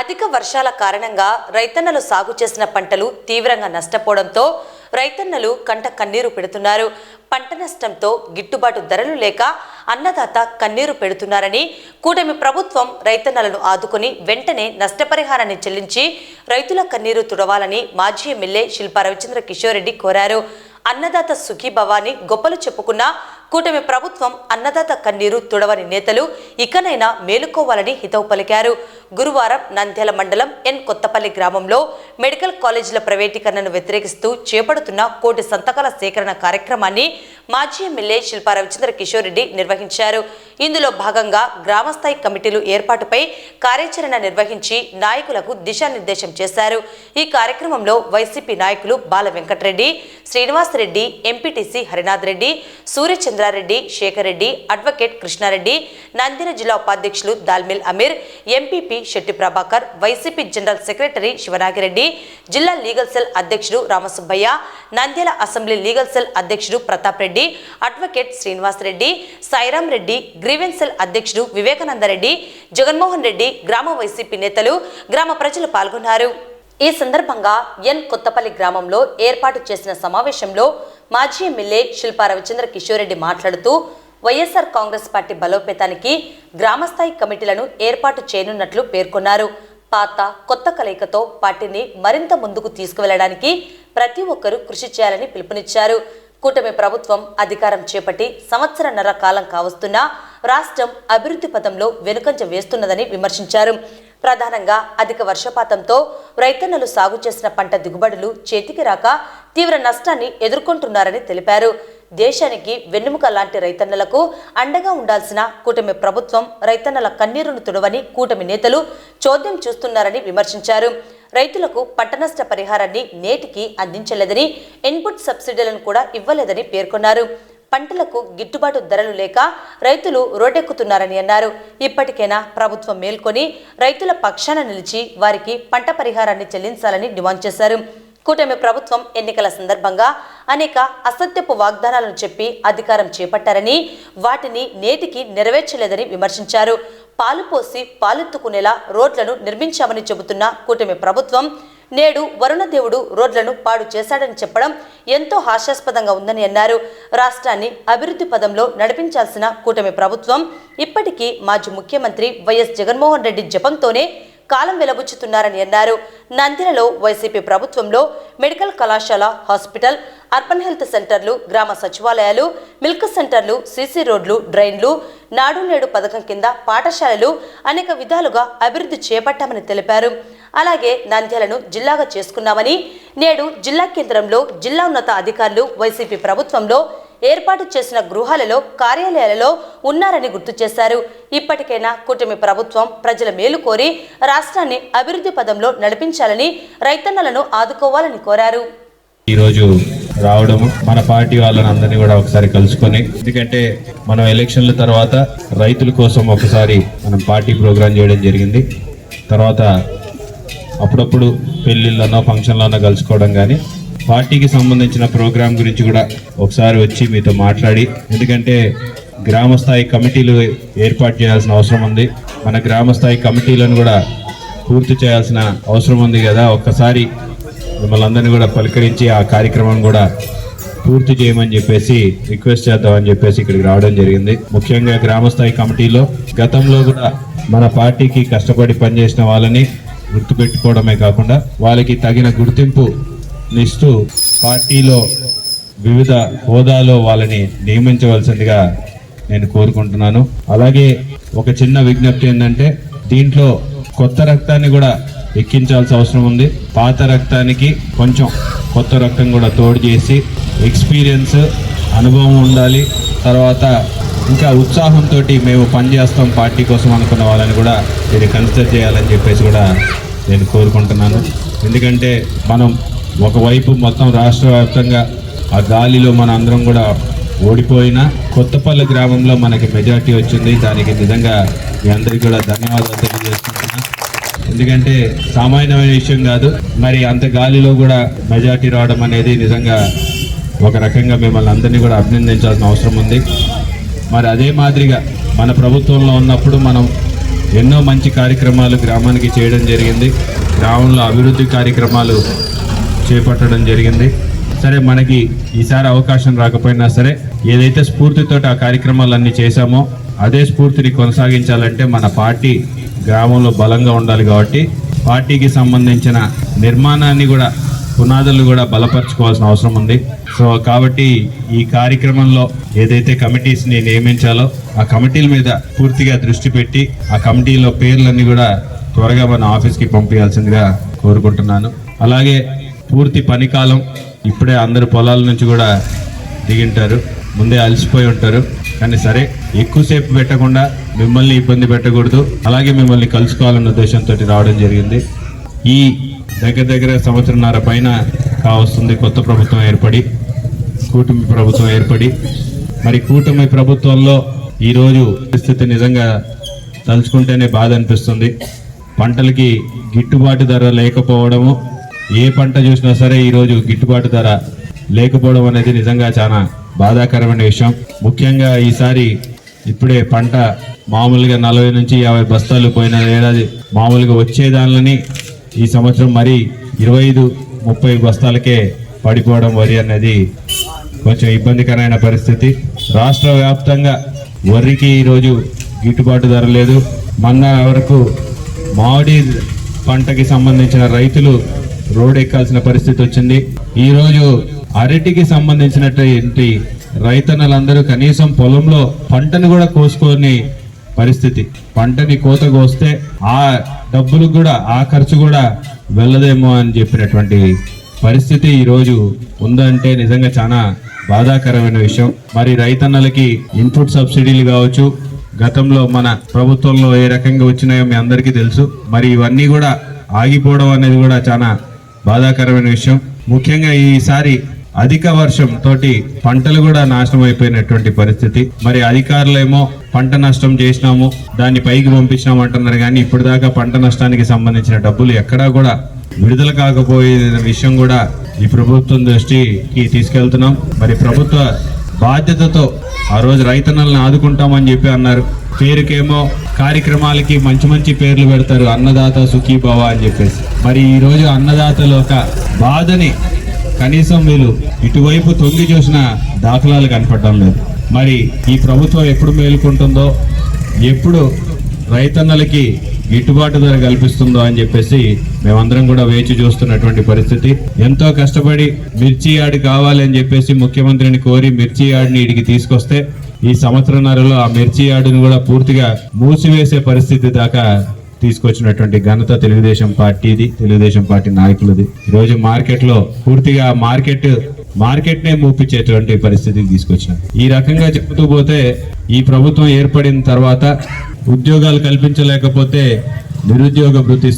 అధిక వర్షాల కారణంగా రైతన్నలు సాగు చేసిన పంటలు తీవ్రంగా నష్టపోవడంతో రైతన్నలు కంట కన్నీరు పెడుతున్నారు. పంట నష్టంతో గిట్టుబాటు ధరలు లేక అన్నదాత కన్నీరు పెడుతున్నారని కూటమి ప్రభుత్వం రైతన్నలను ఆదుకొని వెంటనే నష్టపరిహారాన్ని చెల్లించి రైతుల కన్నీరు తుడవాలని మాజీ ఎమ్మెల్యే శిల్పా రవిచంద్ర కిషోర్ రెడ్డి కోరారు. అన్నదాత సుఖీభవాన్ని గొప్పలు చెప్పుకున్న కూటమి ప్రభుత్వం అన్నదాత కన్నీరు తుడవని నేతలు ఇకనైనా మేలుకోవాలని హితవు పలికారు. గురువారం నంద్యాల మండలం ఎన్ కొత్తపల్లి గ్రామంలో మెడికల్ కాలేజీల ప్రైవేటీకరణను వ్యతిరేకిస్తూ చేపడుతున్న కోటి సంతకాల సేకరణ కార్యక్రమాన్ని మాజీ ఎమ్మెల్యే శిల్పా రవిచంద్ర కిషోర్ రెడ్డి నిర్వహించారు. ఇందులో భాగంగా గ్రామస్థాయి కమిటీలు ఏర్పాటుపై కార్యాచరణ నిర్వహించి నాయకులకు దిశానిర్దేశం చేశారు. ఈ కార్యక్రమంలో వైసీపీ నాయకులు బాల వెంకటరెడ్డి శ్రీనివాసరెడ్డి ఎంపీటీసీ హరినాథ్ రెడ్డి సూర్యచంద్రారెడ్డి శేఖర్ రెడ్డి అడ్వకేట్ కృష్ణారెడ్డి నందిన జిల్లా ఉపాధ్యక్షులు dal mill Ameer MPP Shetty Prabhakar YCP general secretary Sivanagireddy జిల్లా లీగల్ సెల్ అధ్యక్షుడు Ramasubbaiah Nandyal assembly legal cell అధ్యక్షుడు Pratap Reddy advocate Srinivas Reddy Sairam Reddy grievance cell అధ్యక్షుడు వివేకానందరెడ్డి జగన్మోహన్ రెడ్డి గ్రామ వైసీపీ నేతలు గ్రామ ప్రజలు పాల్గొన్నారు. ఈ సందర్భంగా ఎన్ కొత్తపల్లి గ్రామంలో ఏర్పాటు చేసిన సమావేశంలో మాజీ ఎమ్మెల్యే శిల్పా రవిచంద్ర కిషోర్ రెడ్డి మాట్లాడుతూ వైఎస్ఆర్ కాంగ్రెస్ పార్టీ బలోపేతానికి గ్రామస్థాయి కమిటీలను ఏర్పాటు చేయనున్నట్లు పేర్కొన్నారు. పాత కొత్త కలయికతో పార్టీని మరింత ముందుకు తీసుకువెళ్ళడానికి ప్రతి ఒక్కరూ కృషి చేయాలని పిలుపునిచ్చారు. కూటమి ప్రభుత్వం అధికారం చేపట్టి సంవత్సరన్నర కాలం కావస్తున్నా రాష్ట్రం అభివృద్ధి పథంలో వెనుకంజ వేస్తున్నదని విమర్శించారు. ప్రధానంగా అధిక వర్షపాతంతో రైతన్నలు సాగు చేసిన పంట దిగుబడులు చేతికి రాక తీవ్ర నష్టాన్ని ఎదుర్కొంటున్నారని తెలిపారు. దేశానికి వెన్నెముక లాంటి రైతన్నలకు అండగా ఉండాల్సిన కూటమి ప్రభుత్వం రైతన్నల కన్నీరును తుడవని కూటమి నేతలు చోద్యం చూస్తున్నారని విమర్శించారు. రైతులకు పంట నష్ట పరిహారాన్ని నేటికి అందించలేదని ఇన్పుట్ సబ్సిడీలను కూడా ఇవ్వలేదని పేర్కొన్నారు. పంటలకు గిట్టుబాటు ధరలు లేక రైతులు రోడ్డెక్కుతున్నారని అన్నారు. ఇప్పటికైనా ప్రభుత్వం మేల్కొని రైతుల పక్షాన నిలిచి వారికి పంట పరిహారాన్ని చెల్లించాలని డిమాండ్ చేశారు. కూటమి ప్రభుత్వం ఎన్నికల సందర్భంగా అనేక అసత్యపు వాగ్దానాలను చెప్పి అధికారం చేపట్టారని వాటిని నేటికి నెరవేర్చలేదని విమర్శించారు. పాలు పోసి పాలెత్తుకునేలా రోడ్లను నిర్మించామని చెబుతున్న కూటమి ప్రభుత్వం నేడు వరుణదేవుడు రోడ్లను పాడు చేశాడని చెప్పడం ఎంతో హాస్యాస్పదంగా ఉందని అన్నారు. రాష్ట్రాన్ని అభివృద్ధి పదంలో నడిపించాల్సిన కూటమి ప్రభుత్వం ఇప్పటికీ మాజీ ముఖ్యమంత్రి వైఎస్ జగన్మోహన్ రెడ్డి జపంతోనే కాలం వెలబుచ్చుతున్నారని అన్నారు. నంద్యాలలో వైసీపీ ప్రభుత్వంలో మెడికల్ కళాశాల హాస్పిటల్ అర్బన్ హెల్త్ సెంటర్లు గ్రామ సచివాలయాలు మిల్క్ సెంటర్లు సీసీ రోడ్లు డ్రైన్లు నాడు నేడు పథకం కింద పాఠశాలలు అనేక విధాలుగా అభివృద్ధి చేపట్టామని తెలిపారు. అలాగే నంద్యాలను జిల్లాగా చేసుకున్నామని నేడు జిల్లా కేంద్రంలో జిల్లా ఉన్నత అధికారులు వైసీపీ ప్రభుత్వంలో ఏర్పాటు చేసిన గృహాలలో కార్యాలయాలలో ఉన్నారని గుర్తు చేశారు. ఇప్పటికైనా కూటమి ప్రభుత్వం ప్రజల మేలు కోరి రాష్ట్రాన్ని అభివృద్ధి పదంలో నడిపించాలని రైతన్నలను ఆదుకోవాలని కోరారు. ఈరోజు రావడము మన పార్టీ వాళ్ళని అందరినీ కూడా ఒకసారి కలుసుకొని ఎందుకంటే మనం ఎలక్షన్ల తర్వాత రైతుల కోసం ఒకసారి మనం పార్టీ ప్రోగ్రాం చేయడం జరిగింది. తర్వాత అప్పుడప్పుడు పెళ్ళిళ్ళనో ఫంక్షన్లోనో కలుసుకోవడం కానీ పార్టీకి సంబంధించిన ప్రోగ్రాం గురించి కూడా ఒకసారి వచ్చి మీతో మాట్లాడి ఎందుకంటే గ్రామ స్థాయి కమిటీలు ఏర్పాటు చేయాల్సిన అవసరం ఉంది. మన గ్రామ స్థాయి కమిటీలను కూడా పూర్తి చేయాల్సిన అవసరం ఉంది కదా. ఒక్కసారి మిమ్మల్ని అందరినీ కూడా పలకరించి ఆ కార్యక్రమం కూడా పూర్తి చేయమని చెప్పేసి రిక్వెస్ట్ చేద్దామని చెప్పేసి ఇక్కడికి రావడం జరిగింది. ముఖ్యంగా గ్రామస్థాయి కమిటీలో గతంలో కూడా మన పార్టీకి కష్టపడి పనిచేసిన వాళ్ళని గుర్తుపెట్టుకోవడమే కాకుండా వాళ్ళకి తగిన గుర్తింపు నిస్తూ పార్టీలో వివిధ హోదాలో వాళ్ళని నియమించవలసిందిగా నేను కోరుకుంటున్నాను. అలాగే ఒక చిన్న విజ్ఞప్తి ఏంటంటే దీంట్లో కొత్త రక్తాన్ని కూడా ఎక్కించాల్సిన అవసరం ఉంది. పాత రక్తానికి కొంచెం కొత్త రక్తం కూడా తోడు చేసి ఎక్స్పీరియన్స్ అనుభవం ఉండాలి. తర్వాత ఇంకా ఉత్సాహంతో మేము పనిచేస్తాం పార్టీ కోసం అనుకున్న వాళ్ళని కూడా నేను కన్సిడర్ చేయాలని చెప్పేసి కూడా నేను కోరుకుంటున్నాను. ఎందుకంటే మనం ఒకవైపు మొత్తం రాష్ట్ర వ్యాప్తంగా ఆ గాలిలో మన అందరం కూడా ఓడిపోయినా కొత్తపల్లి గ్రామంలో మనకి మెజార్టీ వచ్చింది. దానికి నిజంగా మీ అందరికీ కూడా ధన్యవాదాలు తెలియజేస్తున్నా ఎందుకంటే సామాన్యమైన విషయం కాదు మరి అంత గాలిలో కూడా మెజార్టీ రావడం అనేది నిజంగా ఒక రకంగా మిమ్మల్ని అందరినీ కూడా అభినందించాల్సిన అవసరం ఉంది. మరి అదే మాదిరిగా మన ప్రభుత్వంలో ఉన్నప్పుడు మనం ఎన్నో మంచి కార్యక్రమాలు గ్రామానికి చేయడం జరిగింది. గ్రామంలో అభివృద్ధి కార్యక్రమాలు చేపట్టడం జరిగింది. సరే మనకి ఈసారి అవకాశం రాకపోయినా సరే ఏదైతే స్ఫూర్తితో ఆ కార్యక్రమాలన్నీ చేశామో అదే స్ఫూర్తిని కొనసాగించాలంటే మన పార్టీ గ్రామంలో బలంగా ఉండాలి కాబట్టి పార్టీకి సంబంధించిన నిర్మాణాన్ని కూడా పునాదులు కూడా బలపరచుకోవాల్సిన అవసరం ఉంది. సో కాబట్టి ఈ కార్యక్రమంలో ఏదైతే కమిటీస్ని నియమించాలో ఆ కమిటీల మీద పూర్తిగా దృష్టి పెట్టి ఆ కమిటీలో పేర్లన్నీ కూడా త్వరగా మన ఆఫీస్కి పంపించాల్సిందిగా కోరుకుంటున్నాను. అలాగే పూర్తి పనికాలం ఇప్పుడే అందరు పొలాల నుంచి కూడా దిగింటారు. ముందే అలసిపోయి ఉంటారు. కానీ సరే ఎక్కువసేపు పెట్టకుండా మిమ్మల్ని ఇబ్బంది పెట్టకూడదు. అలాగే మిమ్మల్ని కలుసుకోవాలన్న ఉద్దేశంతో రావడం జరిగింది. ఈ దగ్గర దగ్గర సంవత్సరంన్నర పైన కావస్తుంది కొత్త ప్రభుత్వం ఏర్పడి కూటమి ప్రభుత్వం ఏర్పడి. మరి కూటమి ప్రభుత్వంలో ఈరోజు పరిస్థితి నిజంగా తలుచుకుంటేనే బాధ అనిపిస్తుంది. పంటలకి గిట్టుబాటు ధర లేకపోవడము ఏ పంట చూసినా సరే ఈరోజు గిట్టుబాటు ధర లేకపోవడం అనేది నిజంగా చాలా బాధాకరమైన విషయం. ముఖ్యంగా ఈసారి ఇప్పుడే పంట మామూలుగా నలభై నుంచి యాభై బస్తాలు పోయిన ఏడాది మామూలుగా వచ్చేదానిలని ఈ సంవత్సరం మరి ఇరవై ఐదు ముప్పై బస్తాలకే పడిపోవడం వరి అనేది కొంచెం ఇబ్బందికరమైన పరిస్థితి. రాష్ట్ర వ్యాప్తంగా వరికి ఈరోజు గిట్టుబాటు ధర లేదు. మొన్న వరకు మామిడి పంటకి సంబంధించిన రైతులు రోడ్ ఎక్కాల్సిన పరిస్థితి వచ్చింది. ఈరోజు అరటికి సంబంధించినటువంటి రైతన్నలందరూ కనీసం పొలంలో పంటను కూడా కోసుకొని పరిస్థితి. పంటని కోత కోస్తే ఆ డబ్బులు కూడా ఆ ఖర్చు కూడా వెళ్ళదేమో అని చెప్పినటువంటి పరిస్థితి ఈరోజు ఉందంటే నిజంగా చాలా బాధాకరమైన విషయం. మరి రైతన్నలకి ఇన్పుట్ సబ్సిడీలు కావచ్చు గతంలో మన ప్రభుత్వంలో ఏ రకంగా వచ్చినాయో మీ అందరికీ తెలుసు. మరి ఇవన్నీ కూడా ఆగిపోవడం అనేది కూడా చాలా బాధాకరమైన విషయం. ముఖ్యంగా ఈసారి అధిక వర్షం తోటి పంటలు కూడా నాశనం అయిపోయినటువంటి పరిస్థితి. మరి అధికారులేమో పంట నష్టం చేసినాము దాన్ని పైకి పంపించినాము అంటున్నారు కానీ ఇప్పటిదాకా పంట నష్టానికి సంబంధించిన డబ్బులు ఎక్కడా కూడా విడుదల కాకపోయే విషయం కూడా ఈ ప్రభుత్వం దృష్టికి తీసుకెళ్తున్నాం. మరి ప్రభుత్వ బాధ్యతతో ఆ రోజు రైతన్నలను ఆదుకుంటామని చెప్పి అన్నారు. పేరుకేమో కార్యక్రమాలకి మంచి మంచి పేర్లు పెడతారు అన్నదాత సుఖీభవ అని చెప్పేసి. మరి ఈరోజు అన్నదాతలు ఒక బాధని కనీసం వీళ్ళు ఇటువైపు తొంగి చూసిన దాఖలాలు కనపడడం లేదు. మరి ఈ ప్రభుత్వం ఎప్పుడు మేలుకుంటుందో ఎప్పుడు రైతన్నలకి గిట్టుబాటు ధర కల్పిస్తుందో అని చెప్పేసి మేమందరం కూడా వేచి చూస్తున్నటువంటి పరిస్థితి. ఎంతో కష్టపడి మిర్చి యార్డ్ కావాలి అని చెప్పేసి ముఖ్యమంత్రిని కోరి మిర్చి యార్డ్ని ఇడికి తీసుకొస్తే ఈ సంవత్సరంన్నరలో ఆ మిర్చి యార్డును కూడా పూర్తిగా మూసివేసే పరిస్థితి దాకా తీసుకొచ్చినటువంటి ఘనత తెలుగుదేశం పార్టీది తెలుగుదేశం పార్టీ నాయకులది. ఈరోజు మార్కెట్లో పూర్తిగా మార్కెట్ మార్కెట్ నే మూపించేటువంటి పరిస్థితికి తీసుకొచ్చిన ఈ రకంగా చెబుతూ పోతే ఈ ప్రభుత్వం ఏర్పడిన తర్వాత ఉద్యోగాలు కల్పించలేకపోతే నిరుద్యోగ భృతి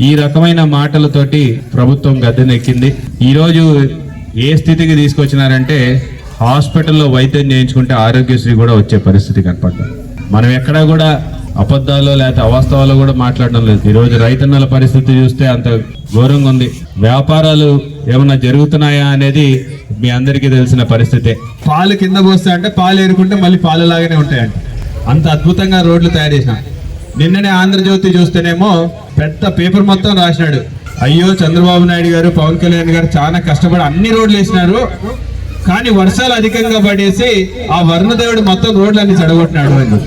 ఈ రకమైన మాటలతోటి ప్రభుత్వం గద్దెనెక్కింది. ఈరోజు ఏ స్థితికి తీసుకొచ్చినారంటే హాస్పిటల్లో వైద్యం చేయించుకుంటే ఆరోగ్యశ్రీ కూడా వచ్చే పరిస్థితి కనపడ్డాం మనం ఎక్కడా కూడా అబద్ధాలు లేకపోతే అవాస్తవాలు కూడా మాట్లాడడం లేదు. ఈరోజు రైతన్నల పరిస్థితి చూస్తే అంత ఘోరంగా ఉంది. వ్యాపారాలు ఏమన్నా జరుగుతున్నాయా అనేది మీ అందరికీ తెలిసిన పరిస్థితే. పాలు కింద పోస్తే అంటే పాలు ఏరుకుంటే మళ్ళీ పాలు లాగానే ఉంటాయంట. అంత అద్భుతంగా రోడ్లు తయారు చేసినాం. నిన్ననే ఆంధ్రజ్యోతి చూస్తేనేమో పెద్ద పేపర్ మొత్తం రాసినాడు. అయ్యో చంద్రబాబు నాయుడు గారు పవన్ కళ్యాణ్ గారు చాలా కష్టపడి అన్ని రోడ్లు వేసినారు. కానీ వర్షాలు అధికంగా పడేసి ఆ వర్ణదేవుడు మొత్తం రోడ్లన్నీ చెడగొట్టినాడు అని.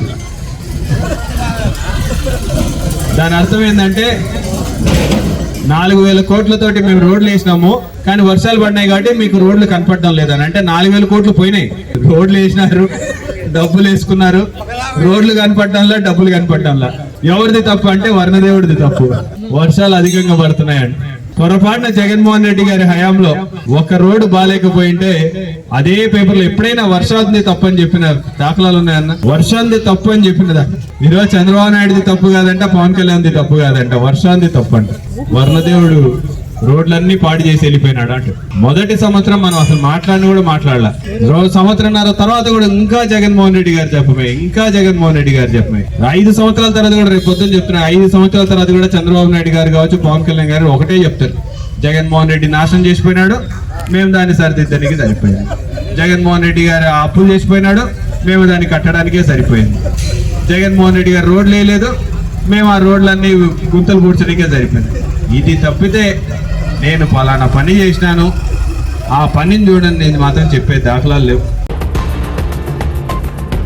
దాని అర్థం ఏంటంటే నాలుగు వేల కోట్లతోటి మేము రోడ్లు వేసినాము కానీ వర్షాలు పడినాయి కాబట్టి మీకు రోడ్లు కనపడడం లేదని. అంటే నాలుగు వేల కోట్లు పోయినాయి. రోడ్లు వేసినారు. డబ్బులు వేసుకున్నారు. రోడ్లు కనపడటంలా డబ్బులు కనపడటంలా. ఎవరిది తప్పు అంటే వర్ణదేవుడిది తప్పు. వర్షాలు అధికంగా పడుతున్నాయండి పొరపాటున జగన్మోహన్ రెడ్డి గారి హయాంలో ఒక రోడ్డు బాగాలేకపోయింటే అదే పేపర్లో ఎప్పుడైనా వర్షాది తప్పు అని చెప్పిన దాఖలాలు ఉన్నాయన్న? వర్షాంది తప్పు అని చెప్పినదా? ఈరోజు చంద్రబాబు నాయుడుది తప్పు కాదంట పవన్ కళ్యాణ్ది తప్పు కాదంట. వర్షాది తప్పు అంట వర్ణదేవుడు రోడ్లన్నీ పాడు చేసి వెళ్ళిపోయినాడు అంట. మొదటి సంవత్సరం మనం అసలు మాట్లాడిన కూడా మాట్లాడలా. రోజు సంవత్సరంన్నర తర్వాత కూడా ఇంకా జగన్మోహన్ రెడ్డి గారు చెప్పమే ఇంకా జగన్మోహన్ రెడ్డి గారు చెప్పమే. ఐదు సంవత్సరాల తర్వాత కూడా రేపు పొద్దున్న చెప్తున్నా ఐదు సంవత్సరాల తర్వాత కూడా చంద్రబాబు నాయుడు గారు కావచ్చు పవన్ కళ్యాణ్ గారు ఒకటే చెప్తారు. జగన్మోహన్ రెడ్డి నాశనం చేసిపోయినాడు మేము దాన్ని సరిదిద్దడానికి సరిపోయాం జగన్మోహన్ రెడ్డి గారు అప్పులు చేసిపోయినాడు మేము దాన్ని కట్టడానికే సరిపోయింది. జగన్మోహన్ రెడ్డి గారు రోడ్లు వేయలేదు మేము ఆ రోడ్లన్నీ గుంతలు పూడ్చడానికే సరిపోయింది. ఇది తప్పితే నేను పలానా పని చేసినాను. ఆ పనిని చూడండి నేను మాత్రం చెప్పే దాఖలాలు లేవు.